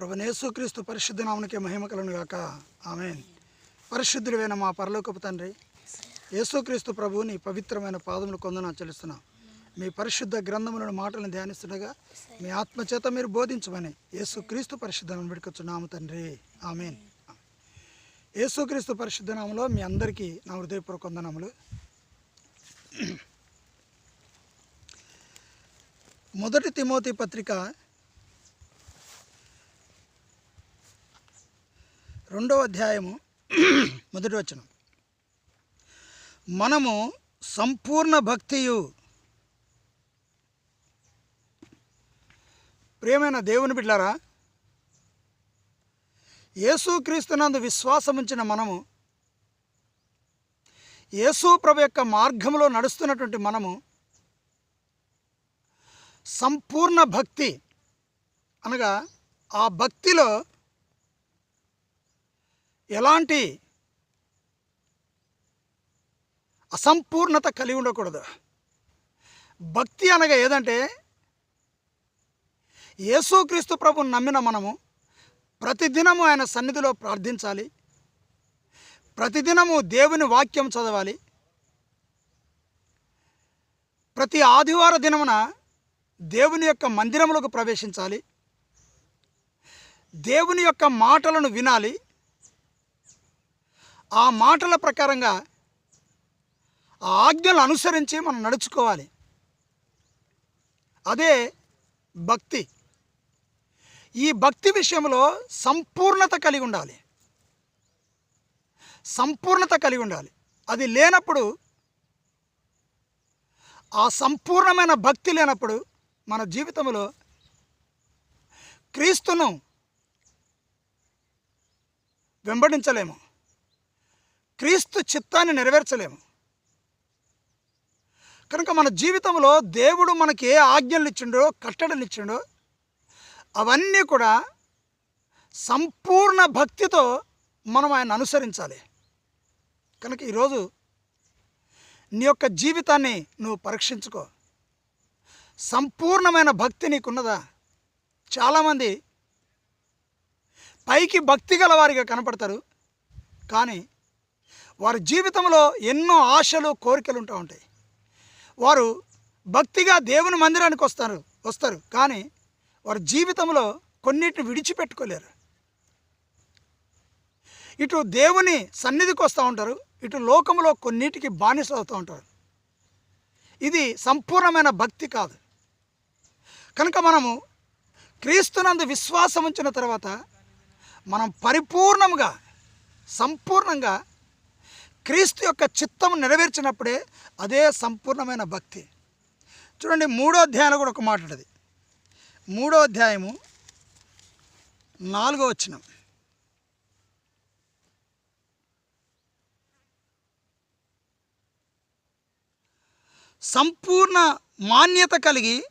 ప్రభునేసుక్రీస్తు పరిశుద్ధ నామనికి మహిమ కలను గాక. ఆమె పరిశుద్ధుడైన మా పరలోకపు తండ్రి యేసుక్రీస్తు ప్రభువుని పవిత్రమైన పాదములు కొందన చెల్లిస్తున్నాం. మీ పరిశుద్ధ గ్రంథములను మాటలను ధ్యానిస్తుండగా మీ ఆత్మచేత మీరు బోధించమని యేసుక్రీస్తు పరిశుద్ధనం పెడుకొచ్చున్నాము తండ్రి. ఆమెన్. యేసుక్రీస్తు పరిశుద్ధ మీ అందరికీ నా హృదయపూర్వక వందనములు. మొదటి తిమోతి పత్రిక రెండవ అధ్యాయము మొదటి వచనం. మనము సంపూర్ణ భక్తియు ప్రియమైన దేవుని బిడ్డారా యేసుక్రీస్తునందు విశ్వాసముంచిన మనము యేసు ప్రభు యొక్క మార్గంలో నడుస్తున్నటువంటి మనము సంపూర్ణ భక్తి అనగా ఆ భక్తిలో ఎలాంటి అసంపూర్ణత కలిగి ఉండకూడదు. భక్తి అనగా ఏదంటే యేసుక్రీస్తు ప్రభుని నమ్మిన మనము ప్రతిదినము ఆయన సన్నిధిలో ప్రార్థించాలి. ప్రతిదినము దేవుని వాక్యం చదవాలి. ప్రతి ఆదివార దినమున దేవుని యొక్క మందిరములకు ప్రవేశించాలి. దేవుని యొక్క మాటలను వినాలి. ఆ మాటల ప్రకారంగా ఆ ఆజ్ఞలు అనుసరించి మనం నడుచుకోవాలి. అదే భక్తి. ఈ భక్తి విషయంలో సంపూర్ణత కలిగి ఉండాలి. సంపూర్ణత కలిగి ఉండాలి. అది లేనప్పుడు ఆ సంపూర్ణమైన భక్తి లేనప్పుడు మన జీవితంలో క్రీస్తును వెంబడించలేము. క్రీస్తు చిత్తాన్ని నెరవేర్చలేము. కనుక మన జీవితంలో దేవుడు మనకి ఏ ఆజ్ఞలు ఇచ్చిండో కట్టడలు ఇచ్చిండో అవన్నీ కూడా సంపూర్ణ భక్తితో మనం ఆయన అనుసరించాలి. కనుక ఈరోజు నీ యొక్క జీవితాన్ని నువ్వు పరీక్షించుకో. సంపూర్ణమైన భక్తి నీకున్నదా? చాలామంది పైకి భక్తి గల వారిగా కనపడతారు. కానీ వారి జీవితంలో ఎన్నో ఆశలు కోరికలు ఉంటూ ఉంటాయి. వారు భక్తిగా దేవుని మందిరానికి వస్తారు వస్తారు. కానీ వారి జీవితంలో కొన్నిటిని విడిచిపెట్టుకోలేరు. ఇటు దేవుని సన్నిధికి వస్తూ ఉంటారు ఇటు లోకంలో కొన్నిటికి బానిస అవుతూ ఉంటారు. ఇది సంపూర్ణమైన భక్తి కాదు. కనుక మనము క్రీస్తునందు విశ్వాసం ఉంచిన తర్వాత మనం పరిపూర్ణంగా సంపూర్ణంగా క్రీస్తు యొక్క చిత్తం నెరవేర్చినప్పుడే అదే సంపూర్ణమైన భక్తి. చూడండి మూడో అధ్యాయంలో కూడా ఒక మాట ఉంటుంది. మూడో అధ్యాయము నాలుగో వచనం. సంపూర్ణ మాన్యత కలిగి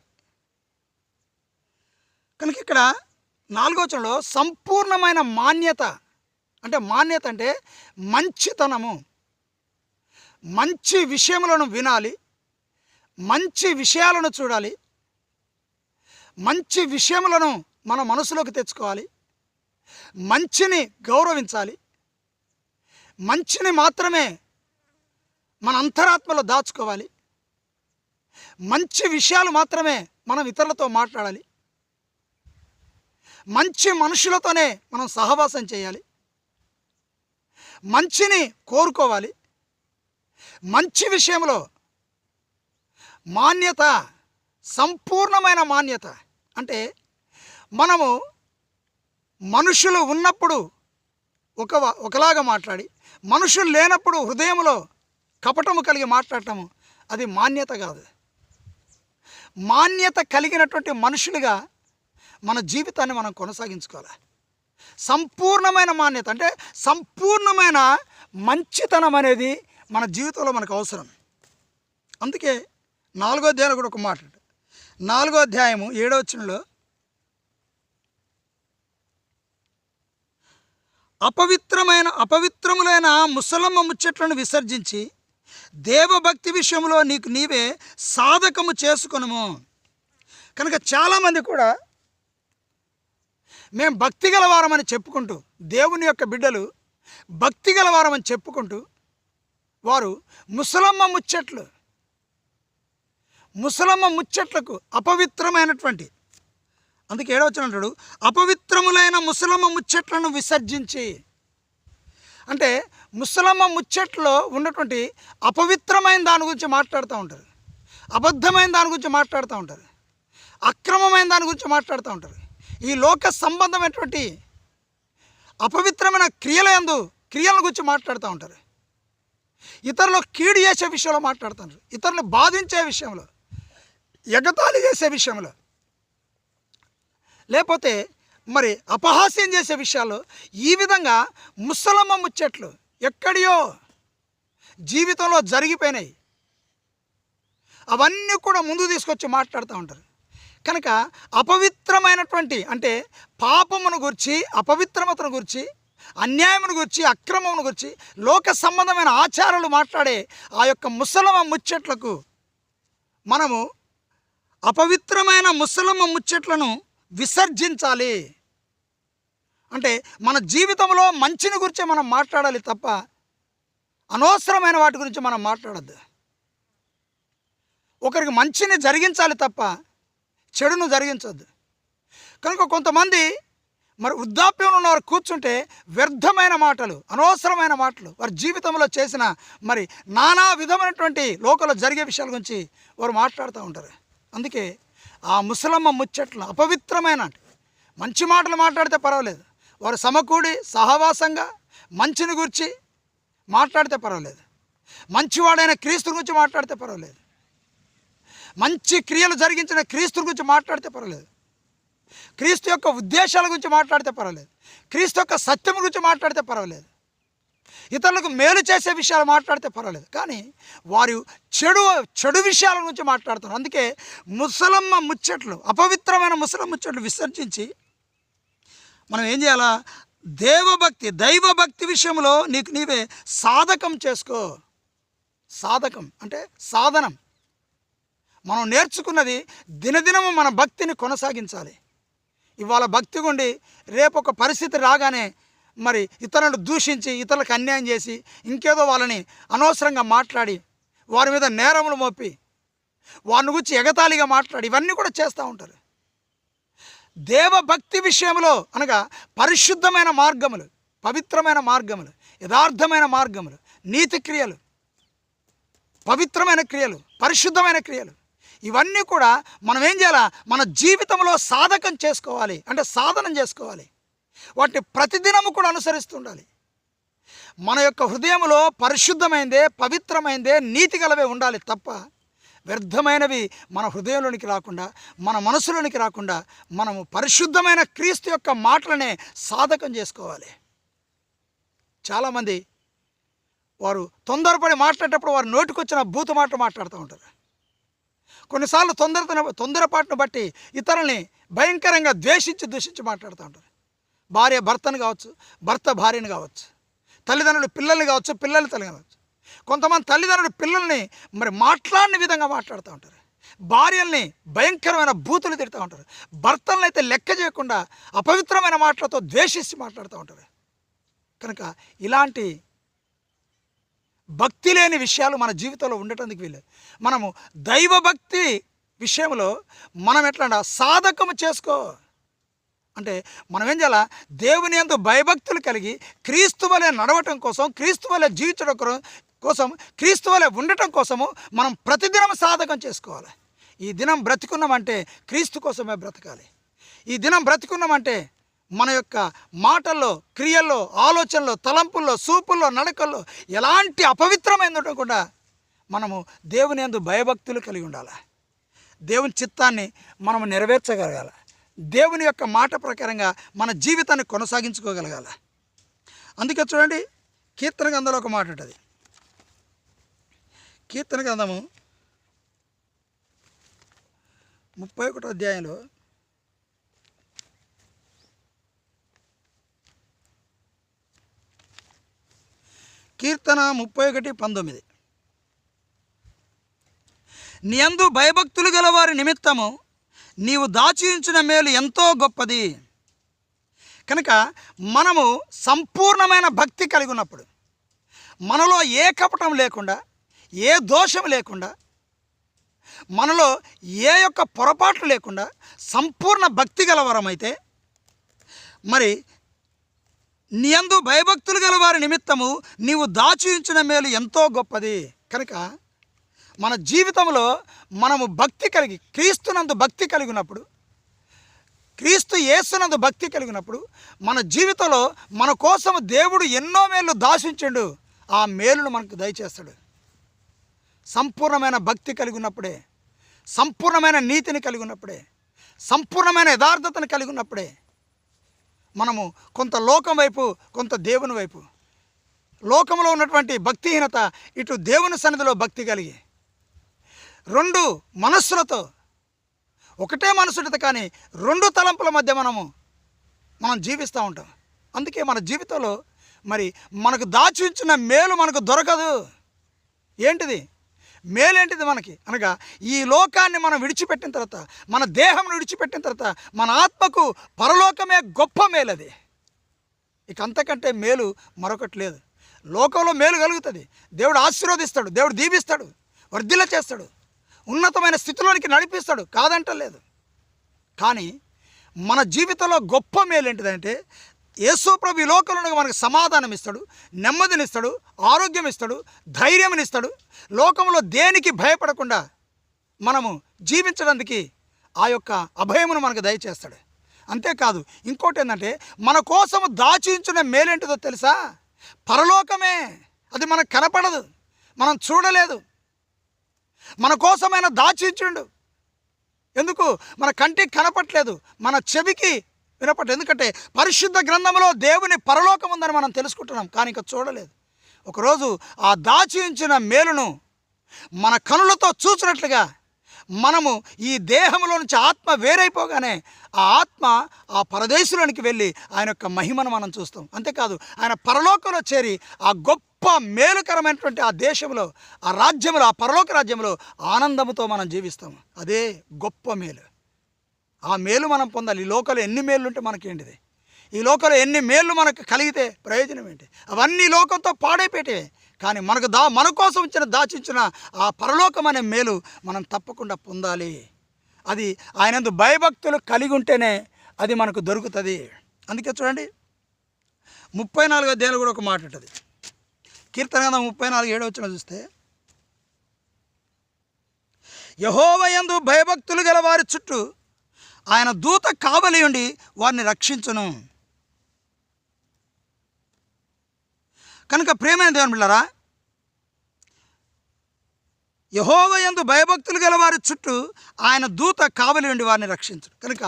కనుక ఇక్కడ నాలుగో వచనంలో సంపూర్ణమైన మాన్యత అంటే మాన్యత అంటే మంచితనము. మంచి విషయములను వినాలి మంచి విషయాలను చూడాలి మంచి విషయములను మన మనసులోకి తెచ్చుకోవాలి మంచిని గౌరవించాలి మంచిని మాత్రమే మన అంతరాత్మలో దాచుకోవాలి మంచి విషయాలు మాత్రమే మనం ఇతరులతో మాట్లాడాలి మంచి మనుషులతోనే మనం సహవాసం చేయాలి మంచిని కోరుకోవాలి మంచి విషయంలో మాన్యత సంపూర్ణమైన మాన్యత. అంటే మనము మనుషులు ఉన్నప్పుడు ఒక ఒకలాగా మాట్లాడి మనుషులు లేనప్పుడు హృదయంలో కపటము కలిగి మాట్లాడటము అది మాన్యత కాదు. మాన్యత కలిగినటువంటి మనుషులుగా మన జీవితాన్ని మనం కొనసాగించుకోవాలి. సంపూర్ణమైన మాన్యత అంటే సంపూర్ణమైన మంచితనం అనేది మన జీవితంలో మనకు అవసరం. అందుకే నాలుగో అధ్యాయంలో కూడా ఒక మాట నాలుగో అధ్యాయము ఏడో వచ్చినలో అపవిత్రమైన అపవిత్రములైన ముసలమ్మ ముచ్చట్లను విసర్జించి దేవభక్తి విషయంలో నీకు నీవే సాధకము చేసుకునము. కనుక చాలామంది కూడా మేము భక్తి గలవారమని చెప్పుకుంటూ దేవుని యొక్క బిడ్డలు భక్తి గలవారమని చెప్పుకుంటూ వారు ముసలమ్మ ముచ్చట్లు. ముసలమ్మ ముచ్చట్లకు అపవిత్రమైనటువంటి అందుకే ఏడవచ్చిన అంటాడు అపవిత్రములైన ముసలమ్మ ముచ్చట్లను విసర్జించి. అంటే ముసలమ్మ ముచ్చట్లో ఉన్నటువంటి అపవిత్రమైన దాని గురించి మాట్లాడుతూ ఉంటారు. అబద్ధమైన దాని గురించి మాట్లాడుతూ ఉంటారు. అక్రమమైన దాని గురించి మాట్లాడుతూ ఉంటారు. ఈ లోక సంబంధమైనటువంటి అపవిత్రమైన క్రియల యందు క్రియల గురించి మాట్లాడుతూ ఉంటారు. ఇతరులకు కీడు చేసే విషయంలో మాట్లాడుతున్నారు ఇతరులను బాధించే విషయంలో ఎగతాళి చేసే విషయంలో. లేకపోతే మరి అపహాస్యం చేసే విషయాల్లో ఈ విధంగా ముసలమ్మ ముచ్చట్లు ఎక్కడియో జీవితంలో జరిగిపోయినాయి. అవన్నీ కూడా ముందు తీసుకొచ్చి మాట్లాడుతూ ఉంటారు. కనుక అపవిత్రమైనటువంటి అంటే పాపమును గురించి అపవిత్రమతను గురించి అన్యాయమును గురించి అక్రమమును గురించి లోక సంబంధమైన ఆచారాలు మాట్లాడే ఆ యొక్క ముసలమ్మ ముచ్చట్లకు మనము అపవిత్రమైన ముసలమ్మ ముచ్చట్లను విసర్జించాలి. అంటే మన జీవితంలో మంచిని గురించి మనం మాట్లాడాలి తప్ప అనవసరమైన వాటి గురించి మనం మాట్లాడద్దు. ఒకరికి మంచిని జరిగించాలి తప్ప చెడును జరిగించద్దు. కనుక కొంతమంది మరి వృద్ధాప్యంలో ఉన్నవారు కూర్చుంటే వ్యర్థమైన మాటలు అనవసరమైన మాటలు వారి జీవితంలో చేసిన మరి నానా విధమైనటువంటి లోకంలో జరిగే విషయాల గురించి వారు మాట్లాడుతూ ఉంటారు. అందుకే ఆ ముసలమ్మ ముచ్చట్లు అపవిత్రమైన మంచి మాటలు మాట్లాడితే పర్వాలేదు. వారు సమకూడి సహవాసంగా మంచిని గురించి మాట్లాడితే పర్వాలేదు. మంచివాడైన క్రీస్తు గురించి మాట్లాడితే పర్వాలేదు. మంచి క్రియలు జరిగించిన క్రీస్తు గురించి మాట్లాడితే పర్వాలేదు. క్రీస్తు యొక్క ఉద్దేశాల గురించి మాట్లాడితే పర్వాలేదు. క్రీస్తు యొక్క సత్యం గురించి మాట్లాడితే పర్వాలేదు. ఇతరులకు మేలు చేసే విషయాలు మాట్లాడితే పర్వాలేదు. కానీ వారు చెడు చెడు విషయాల గురించి మాట్లాడుతున్నారు అందుకే ముసలమ్మ ముచ్చట్లు అపవిత్రమైన ముసలమ్మ ముచ్చట్లు విసర్జించి మనం ఏం చేయాలా? దేవభక్తి దైవభక్తి విషయంలో నీకు నీవే సాధకం చేసుకో. సాధకం అంటే సాధనం. మనం నేర్చుకున్నది దినదినము మన భక్తిని కొనసాగించాలి. ఇవాళ భక్తి ఉండి రేపు ఒక పరిస్థితి రాగానే మరి ఇతరులను దూషించి ఇతరులకు అన్యాయం చేసి ఇంకేదో వాళ్ళని అనవసరంగా మాట్లాడి వారి మీద నేరములు మోపి వారిని గురించి ఎగతాళిగా మాట్లాడి ఇవన్నీ కూడా చేస్తూ ఉంటారు. దేవభక్తి విషయంలో అనగా పరిశుద్ధమైన మార్గములు పవిత్రమైన మార్గములు యథార్థమైన మార్గములు నీతి క్రియలు పవిత్రమైన క్రియలు పరిశుద్ధమైన క్రియలు ఇవన్నీ కూడా మనం ఏం చేయాలా? మన జీవితంలో సాధకం చేసుకోవాలి. అంటే సాధనం చేసుకోవాలి. వాటిని ప్రతిదినము కూడా అనుసరిస్తుండాలి మన యొక్క హృదయంలో పరిశుద్ధమైందే పవిత్రమైందే నీతి గలవే ఉండాలి తప్ప వ్యర్థమైనవి మన హృదయంలోనికి రాకుండా మన మనసులోనికి రాకుండా మనము పరిశుద్ధమైన క్రీస్తు యొక్క మాటలనే సాధకం చేసుకోవాలి. చాలామంది వారు తొందరపడి మాట్లాడేటప్పుడు వారు నోటికొచ్చిన బూతు మాటలు మాట్లాడుతూ ఉంటారు. కొన్నిసార్లు తొందర తొందరపాటును బట్టి ఇతరుల్ని భయంకరంగా ద్వేషించి దూషించి మాట్లాడుతూ ఉంటారు. భార్య భర్తను కావచ్చు భర్త భార్యను కావచ్చు తల్లిదండ్రులు పిల్లల్ని కావచ్చు పిల్లలు తల్లి కావచ్చు. కొంతమంది తల్లిదండ్రులు పిల్లల్ని మరి మాట్లాడిన విధంగా మాట్లాడుతూ ఉంటారు. భార్యల్ని భయంకరమైన బూతులు తిడుతూ ఉంటారు. భర్తలను అయితే లెక్క చేయకుండా అపవిత్రమైన మాటలతో ద్వేషించి మాట్లాడుతూ ఉంటారు. కనుక ఇలాంటి భక్తి లేని విషయాలు మన జీవితంలో ఉండటానికి వీలే మనము దైవభక్తి విషయంలో మనం ఎట్లా సాధకము చేసుకో. అంటే మనం ఏం చేయాలా? దేవుని ఎందు భయభక్తులు కలిగి క్రీస్తు వలె నడవటం కోసం క్రీస్తు వలె జీవించడం కోసం క్రీస్తు వలె ఉండటం కోసము మనం ప్రతిదినం సాధకం చేసుకోవాలి. ఈ దినం బ్రతికున్నామంటే క్రీస్తు కోసమే బ్రతకాలి. ఈ దినం బ్రతికున్నామంటే మన యొక్క మాటల్లో క్రియల్లో ఆలోచనలో తలంపుల్లో సూపుల్లో నడకల్లో ఎలాంటి అపవిత్రమైన ఉండకుండా మనము దేవుని ఎందు భయభక్తులు కలిగి ఉండాలి? దేవుని చిత్తాన్ని మనము నెరవేర్చగలగాలి? దేవుని యొక్క మాట ప్రకారంగా మన జీవితాన్ని కొనసాగించుకోగలగాలి? అందుకే చూడండి కీర్తన గంధంలో ఒక మాట ఉంటుంది. కీర్తన గంధము ముప్పై ఒకటో అధ్యాయంలో కీర్తన ముప్పై ఒకటి పంతొమ్మిది. నీయందు భయభక్తులు గలవారి నిమిత్తము నీవు దాచి ఉంచిన మేలు ఎంతో గొప్పది. కనుక మనము సంపూర్ణమైన భక్తి కలిగి ఉన్నప్పుడు మనలో ఏ కపటం లేకుండా ఏ దోషం లేకుండా మనలో ఏ యొక్క పొరపాట్లు లేకుండా సంపూర్ణ భక్తి గలవరమైతే మరి నీయందు భయభక్తులు గల వారి నిమిత్తము నీవు దాచి మేలు ఎంతో గొప్పది. కనుక మన జీవితంలో మనము భక్తి కలిగి క్రీస్తునందు భక్తి కలిగినప్పుడు క్రీస్తు యేసునందు భక్తి కలిగినప్పుడు మన జీవితంలో మన కోసం దేవుడు ఎన్నో మేలు దాచించండు. ఆ మేలును మనకు దయచేస్తాడు. సంపూర్ణమైన భక్తి కలిగి ఉన్నప్పుడే సంపూర్ణమైన నీతిని కలిగి ఉన్నప్పుడే సంపూర్ణమైన యథార్థతను కలిగి ఉన్నప్పుడే మనము కొంత లోకం వైపు కొంత దేవుని వైపు. లోకంలో ఉన్నటువంటి భక్తిహీనత ఇటు దేవుని సన్నిధిలో భక్తి కలిగి. రెండు మనస్సులతో ఒకటే మనసుడిత కానీ రెండు తలంపుల మధ్య మనము మనం జీవిస్తూ ఉంటాం. అందుకే మన జీవితంలో మరి మనకు దాచి ఉంచిన మేలు మనకు దొరకదు. ఏంటిది? మేలేంటిది మనకి? అనగా ఈ లోకాన్ని మనం విడిచిపెట్టిన తర్వాత మన దేహం విడిచిపెట్టిన తర్వాత మన ఆత్మకు పరలోకమే గొప్ప మేలది. ఇక అంతకంటే మేలు మరొకటి లేదు. లోకంలో మేలు కలుగుతుంది. దేవుడు ఆశీర్వదిస్తాడు దేవుడు దీవిస్తాడు వర్ధిల చేస్తాడు ఉన్నతమైన స్థితిలోనికి నడిపిస్తాడు కాదంటలేదు. కానీ మన జీవితంలో గొప్ప మేలు ఏంటిదంటే యేసుప్రభు ఈ లోకంలో మనకు సమాధానం ఇస్తాడు నెమ్మదినిస్తాడు ఆరోగ్యం ఇస్తాడు ధైర్యమునిస్తాడు లోకంలో దేనికి భయపడకుండా మనము జీవించడానికి ఆ యొక్క అభయమును మనకు దయచేస్తాడు. అంతేకాదు ఇంకోటి ఏంటంటే మన కోసము దాచించిన మేలేంటిదో తెలుసా? పరలోకమే. అది మనకు కనపడదు. మనం చూడలేదు. మన కోసమైనా దాచించుండు. ఎందుకు? మన కంటికి కనపట్లేదు. మన చెవికి వినపట్టు ఎందుకంటే పరిశుద్ధ గ్రంథంలో దేవుని పరలోకం ఉందని మనం తెలుసుకుంటున్నాం కానీ ఇంకా చూడలేదు. ఒకరోజు ఆ దాచి ఉంచిన మేలును మన కనులతో చూసినట్లుగా మనము ఈ దేహంలో నుంచి ఆత్మ వేరైపోగానే ఆ ఆత్మ ఆ పరదేశంలోనికి వెళ్ళి ఆయన యొక్క మహిమను మనం చూస్తాం. అంతేకాదు ఆయన పరలోకంలో చేరి ఆ గొప్ప మేలుకరమైనటువంటి ఆ దేశంలో ఆ రాజ్యంలో ఆ పరలోక రాజ్యంలో ఆనందముతో మనం జీవిస్తాం. అదే గొప్ప మేలు. ఆ మేలు మనం పొందాలి. ఈ లోకంలో ఎన్ని మేళ్ళు ఉంటే మనకేంటిది? ఈ లోకంలో ఎన్ని మేళ్ళు మనకు కలిగితే ప్రయోజనం ఏంటి? అవన్నీ లోకంతో పాడైపెట్టే కానీ మనకు దా మన కోసం ఇచ్చిన దాచించిన ఆ పరలోకం అనే మేలు మనం తప్పకుండా పొందాలి. అది ఆయనందు భయభక్తులు కలిగి ఉంటేనే అది మనకు దొరుకుతుంది. అందుకే చూడండి ముప్పై నాలుగో దేని కూడా ఒక మాట ఉంటుంది. కీర్తన కదా ముప్పై నాలుగు ఏడు వచ్చిన చూస్తే యహోవయందు భయభక్తులు గల వారి చుట్టూ ఆయన దూత కావలి ఉండి వారిని రక్షించును. కనుక ప్రేమైన దేవుని బిళ్ళరా యహోవయందు భయభక్తులు గల వారి చుట్టూ ఆయన దూత కావలి ఉండి వారిని రక్షించడు కనుక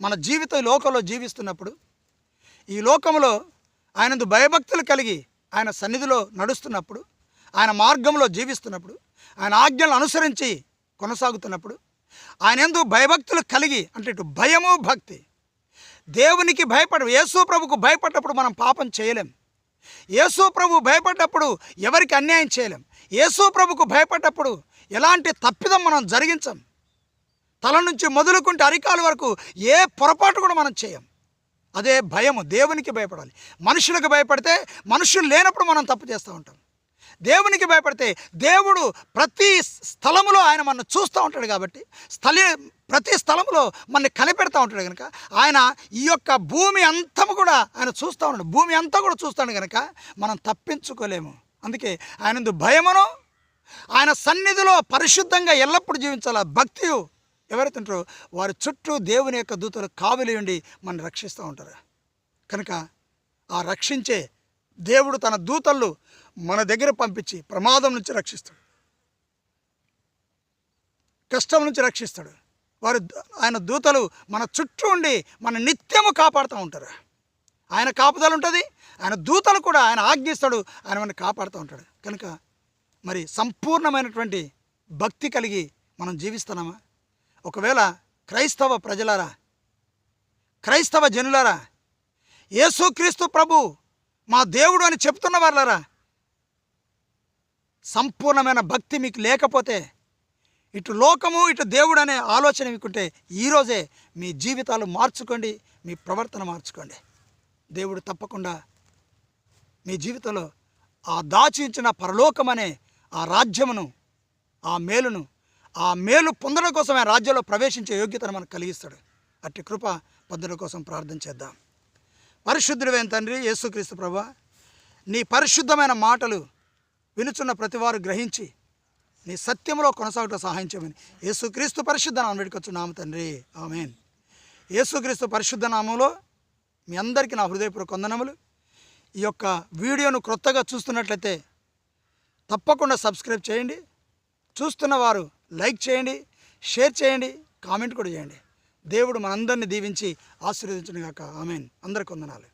మన జీవితం లోకంలో జీవిస్తున్నప్పుడు ఈ లోకంలో ఆయనందు భయభక్తులు కలిగి ఆయన సన్నిధిలో నడుస్తున్నప్పుడు ఆయన మార్గంలో జీవిస్తున్నప్పుడు ఆయన ఆజ్ఞలు అనుసరించి కొనసాగుతున్నప్పుడు ఆయన ఎందు భయభక్తులు కలిగి అంటే ఇటు భయము భక్తి. దేవునికి భయపడ యేసు ప్రభుకు భయపడ్డప్పుడు మనం పాపం చేయలేం. యేసు ప్రభు భయపడ్డప్పుడు ఎవరికి అన్యాయం చేయలేం. యేసు ప్రభుకు భయపడ్డప్పుడు ఎలాంటి తప్పిదం మనం జరిగించం. తల నుంచి మొదలుకుంటే అరికాల వరకు ఏ పొరపాటు కూడా మనం చేయం. అదే భయము దేవునికి భయపడాలి. మనుషులకు భయపడితే మనుషులు లేనప్పుడు మనం తప్పు చేస్తూ ఉంటాం. దేవునికి భయపడితే దేవుడు ప్రతి స్థలములో ఆయన మనం చూస్తూ ఉంటాడు కాబట్టి స్థలీ ప్రతి స్థలంలో మనల్ని కనిపెడతా ఉంటాడు కనుక ఆయన ఈ యొక్క భూమి అంతము కూడా ఆయన చూస్తూ ఉన్నాడు. భూమి అంతా కూడా చూస్తాడు కనుక మనం తప్పించుకోలేము. అందుకే ఆయనందు భయమును ఆయన సన్నిధిలో పరిశుద్ధంగా ఎల్లప్పుడూ జీవించాల? భక్తి ఎవరైతే ఉంటారో వారి చుట్టూ దేవుని యొక్క దూతలు కావలి ఉండి మనం రక్షిస్తూ ఉంటారు. కనుక ఆ రక్షించే దేవుడు తన దూతలు మన దగ్గర పంపించి ప్రమాదం నుంచి రక్షిస్తాడు. కష్టం నుంచి రక్షిస్తాడు. వారు ఆయన దూతలు మన చుట్టూ ఉండి మన నిత్యము కాపాడుతూ ఉంటారు. ఆయన కాపుదల ఉంటుంది ఆయన దూతలు కూడా ఆయన ఆజ్ఞిస్తాడు ఆయన మన కాపాడుతూ ఉంటాడు. కనుక మరి సంపూర్ణమైనటువంటి భక్తి కలిగి మనం జీవిస్తున్నామా? ఒకవేళ క్రైస్తవ ప్రజలారా క్రైస్తవ జనులారా యేసుక్రీస్తు ప్రభు మా దేవుడు అని చెప్తున్న వాళ్ళరా. సంపూర్ణమైన భక్తి మీకు లేకపోతే ఇటు లోకము ఇటు దేవుడు అనే ఆలోచన మీకుంటే ఈరోజే మీ జీవితాలు మార్చుకోండి మీ ప్రవర్తన మార్చుకోండి. దేవుడు తప్పకుండా మీ జీవితంలో ఆ దాచి ఉంచిన పరలోకం అనే ఆ రాజ్యమును ఆ మేలును ఆ మేలు పొందడం కోసమే రాజ్యంలో ప్రవేశించే యోగ్యతను మనకు కలిగిస్తాడు. అట్టి కృప పొందడం కోసం ప్రార్థన చేద్దాం. పరిశుద్ధుడైన తండ్రి యేసుక్రీస్తు ప్రభా నీ పరిశుద్ధమైన మాటలు వినుచున్న ప్రతివారు గ్రహించి నీ సత్యంలో కొనసాగటం సహాయం చేయమని యేసుక్రీస్తు పరిశుద్ధ నామం వేడుకొచ్చున్నాము తండ్రి. ఆమెన్. యేసుక్రీస్తు పరిశుద్ధ నామంలో మీ అందరికీ నా హృదయపూర్వక వందనములు. ఈ యొక్క వీడియోను క్రొత్తగా చూస్తున్నట్లయితే తప్పకుండా సబ్స్క్రైబ్ చేయండి. చూస్తున్న వారు లైక్ చేయండి షేర్ చేయండి కామెంట్ కూడా చేయండి. దేవుడు మనందరినీ దీవించి ఆశీర్వదించను గాక ఆమెన్. అందరికి వందనాలు.